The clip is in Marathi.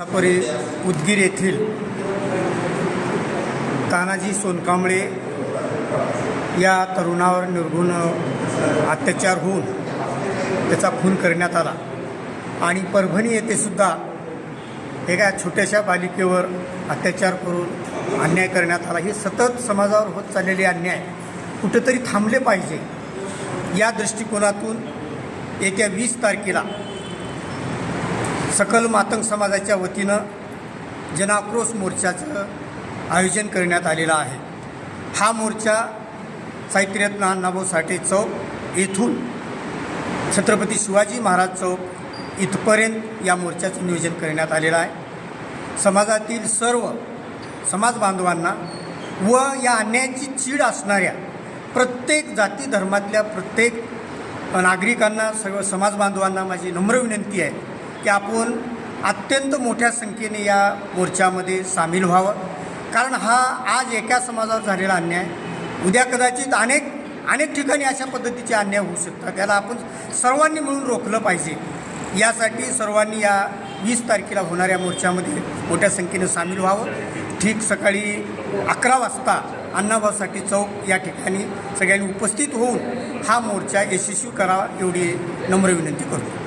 परी उदगीर येथील तानाजी सोनकांबळे या तरुणावर निर्गुण अत्याचार होऊन त्याचा खून करण्यात आला. आणि परभणी येथे सुद्धा एका छोट्याशा बालिकेवर अत्याचार करून अन्याय करण्यात आला. हे सतत समाजावर होत चाललेले अन्याय कुठेतरी थांबले पाहिजे या दृष्टिकोनातून येत्या वीस तारखेला सकल मातंग समाजाच्या वतीनं जनाक्रोश मोर्चाचं आयोजन करण्यात आलेलं आहे. हा मोर्चा साहित्यरत्न अण्णाभाऊ साठे चौक येथून छत्रपती शिवाजी महाराज चौक इथपर्यंत या मोर्चाचं नियोजन करण्यात आलेलं आहे. समाजातील सर्व समाज बांधवांना व या अन्यायाची चीड असणाऱ्या प्रत्येक जाती धर्मातल्या प्रत्येक नागरिकांना सर्व समाज बांधवांना माझी नम्र विनंती आहे. की आपण अत्यंत मोठ्या संख्येने या मोर्चामध्ये सामील व्हावं. कारण हा आज एका समाजावर झालेला अन्याय. उद्या कदाचित अनेक अनेक ठिकाणी अशा पद्धतीचे अन्याय होऊ शकतात. त्याला आपण सर्वांनी मिळून रोखलं पाहिजे. यासाठी सर्वांनी या वीस तारखेला होणाऱ्या मोर्चामध्ये मोठ्या संख्येनं सामील व्हावं. ठीक सकाळी अकरा वाजता अण्णाभाऊसाठी चौक या ठिकाणी सगळ्यांनी उपस्थित होऊन हा मोर्चा यशस्वी करावा एवढी नम्र विनंती करतो.